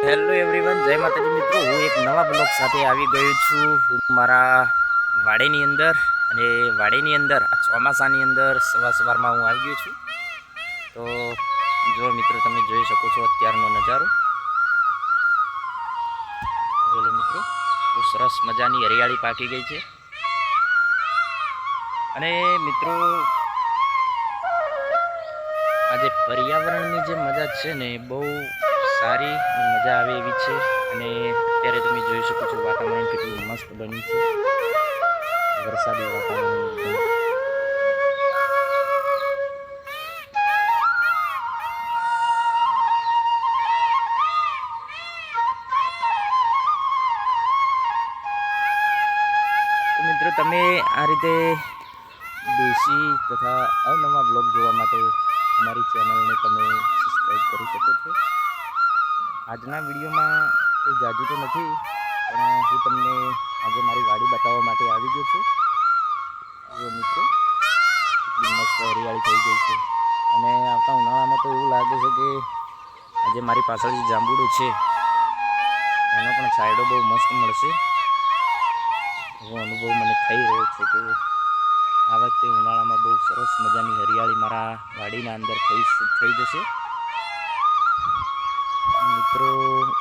Hello everyone જય માતાજી મિત્રો. હું એક નવા બ્લોગ સાથે આવી ગયો છું. હું મારા વાડેની અંદર અને વાડેની અંદર, આ ચોમાસાની અંદર સવાર સવારમાં હું આવી ગયો છું. તો જો મિત્રો તમે જોઈ શકો છો અત્યારનો નજારો. બોલો મિત્રો, બહુ સરસ મજાની હરિયાળી પાકી ગઈ છે. અને મિત્રો, આજે પર્યાવરણની જે મજા છે ને બહુ સારી મજા આવે એવી છે. અને અત્યારે તમે જોઈ શકો છો વાતાવરણ કેટલું મસ્ત બન્યું છે. વરસાદી વાતાવરણ. મિત્રો, તમે આ રીતે દેશી તથા અવનવા બ્લોગ જોવા માટે અમારી ચેનલને તમે સબસ્ક્રાઈબ કરી શકો છો. આજના વિડીયોમાં કોઈ જાજુ તો નથી, પણ હું તમને આજે મારી ગાડી બતાવવા માટે આવી ગયો છું. જો મિત્રો એટલી મસ્ત હરિયાળી થઈ ગઈ છે. અને આવતા ઉનાળામાં તો એવું લાગે છે કે આજે મારી પાછળ જે જાંબુડું છે, એનો પણ સાઈડો બહુ મસ્ત મળશે. એવો અનુભવ મને થઈ રહ્યો છે કે આ વખતે ઉનાળામાં બહુ સરસ મજાની હરિયાળી મારા વાડીના અંદર થઈ થઈ જશે. મિત્રો